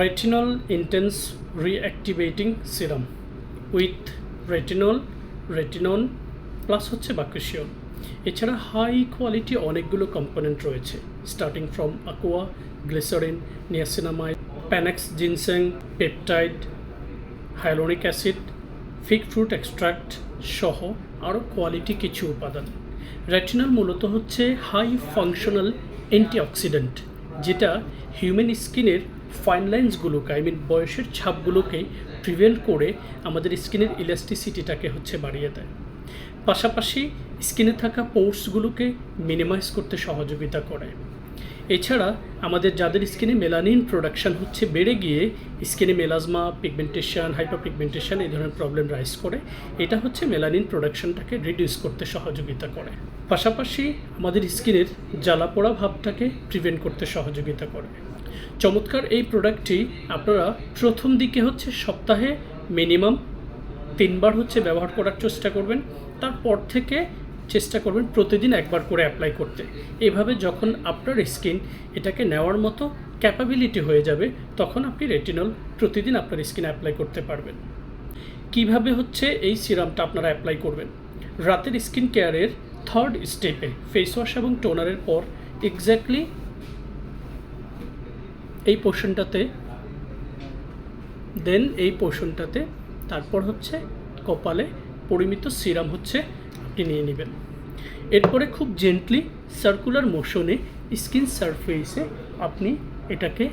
retinol intense reactivating serum with retinol retinol plus হচ্ছে বাক্যশিয়ন এছাড়া হাই কোয়ালিটি অনেকগুলো কম্পোনেন্ট রয়েছে starting from aqua glycerin niacinamide panax ginseng peptide hyaluronic acid fig fruit extract সহ আরও quality কিছু উপাদান। রেটিনল মূলত হচ্ছে হাই ফাংশনাল অ্যান্টিঅক্সিডেন্ট যেটা হিউম্যান স্কিনের ফাইন লাইন্সগুলোকে আই মিন বয়সের ছাপগুলোকে প্রিভেন্ট করে আমাদের স্কিনের ইলাস্টিসিটিটাকে হচ্ছে বাড়িয়ে দেয়। পাশাপাশি স্কিনে থাকা পোর্সগুলোকে মিনিমাইজ করতে সহযোগিতা করে। এছাড়া আমাদের যাদের স্কিনে মেলানিন প্রোডাকশন হচ্ছে বেড়ে গিয়ে স্কিনে মেলাজমা পিগমেন্টেশন হাইপার পিগমেন্টেশন এই ধরনের প্রবলেম রাইজ করে, এটা হচ্ছে মেলানিন প্রোডাকশনটাকে রিডিউস করতে সহযোগিতা করে। পাশাপাশি আমাদের স্কিনের জ্বালা পোড়া ভাবটাকে প্রিভেন্ট করতে সহযোগিতা করে। চমৎকার এই প্রোডাক্টটি আপনারা প্রথম দিকে হচ্ছে সপ্তাহে মিনিমাম তিনবার হচ্ছে ব্যবহার করার চেষ্টা করবেন, তারপর থেকে চেষ্টা করবেন প্রতিদিন একবার করে অ্যাপ্লাই করতে। এভাবে যখন আপনার স্কিন এটাকে নেওয়ার মতো ক্যাপাবিলিটি হয়ে যাবে, তখন আপনি রেটিনল প্রতিদিন আপনার স্কিনে অ্যাপ্লাই করতে পারবেন। কীভাবে হচ্ছে এই সিরামটা আপনারা অ্যাপ্লাই করবেন? রাতের স্কিন কেয়ারের থার্ড স্টেপে ফেস ওয়াশ এবং টোনারের পর এক্স্যাক্টলি এই পোর্শনটাতে দেন এই পোর্শনটাতে তারপর হচ্ছে কপালে পরিমিত সিরাম হচ্ছে আপনি নিয়ে নেবেন। এরপরে খুব জেন্টলি সার্কুলার মোশনে স্কিন সারফেসে আপনি এটাকে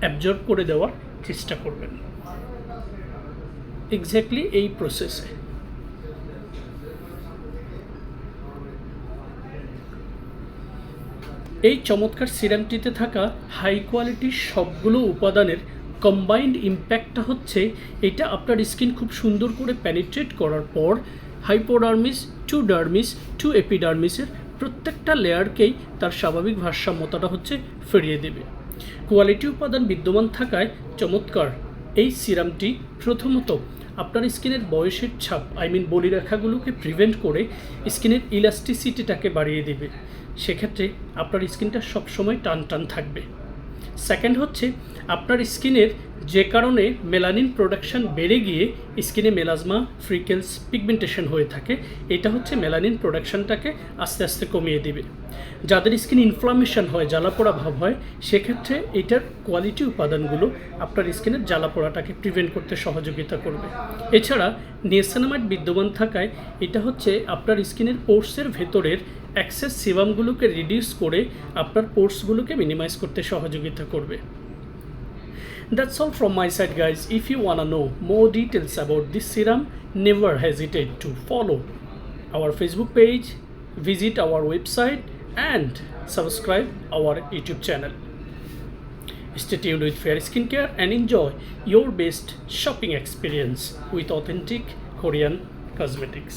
অ্যাবজর্ব করে দেওয়ার চেষ্টা করবেন। এক্স্যাক্টলি এই প্রসেসে এই চমৎকার সিরামটিতে থাকা হাই কোয়ালিটির সবগুলো উপাদানের কম্বাইন্ড ইম্প্যাক্টটা হচ্ছে এটা আপনার স্কিন খুব সুন্দর করে প্যানিট্রেট করার পর হাইপোডার্মিস টু ডার্মিস টু এপিডার্মিসের প্রত্যেকটা লেয়ারকেই তার স্বাভাবিক ভারসাম্যতাটা হচ্ছে ফিরিয়ে দেবে। কোয়ালিটি উপাদান বিদ্যমান থাকায় চমৎকার এই সিরামটি প্রথমত আপনার স্কিনের বয়সের ছাপ আই মিন বলিরেখাগুলোকে প্রিভেন্ট করে স্কিনের ইলাস্টিসিটিটাকে বাড়িয়ে দেবে। সেক্ষেত্রে আপনার স্কিনটা সবসময় টান টান থাকবে। সেকেন্ড হচ্ছে, আপনার স্কিনের যে কারণে মেলানিন প্রোডাকশন বেড়ে গিয়ে স্কিনে মেলাজমা ফ্রিকেলস পিগমেন্টেশন হয়ে থাকে, এটা হচ্ছে মেলানিন প্রোডাকশনটাকে আস্তে আস্তে কমিয়ে দিবে। যাদের স্কিন ইনফ্লামেশন হয়, জ্বালাপোড়া ভাব হয়, সেক্ষেত্রে এটার কোয়ালিটি উপাদানগুলো আপনার স্কিনের জ্বালাপোড়াটাকে প্রিভেন্ট করতে সহযোগিতা করবে। এছাড়া নিয়েসানামাইড বিদ্যমান থাকায় এটা হচ্ছে আপনার স্কিনের পোর্সের ভেতরের অ্যাক্সেস সিবামগুলোকে রিডিউস করে আপনার কোর্সগুলোকে মিনিমাইজ করতে সহযোগিতা করবে। That's all from my side guys if you wanna know more details about this serum never hesitated to follow our Facebook page visit our website and subscribe our YouTube channel stay tuned with Fair Skin Care and enjoy your best shopping experience with authentic Korean cosmetics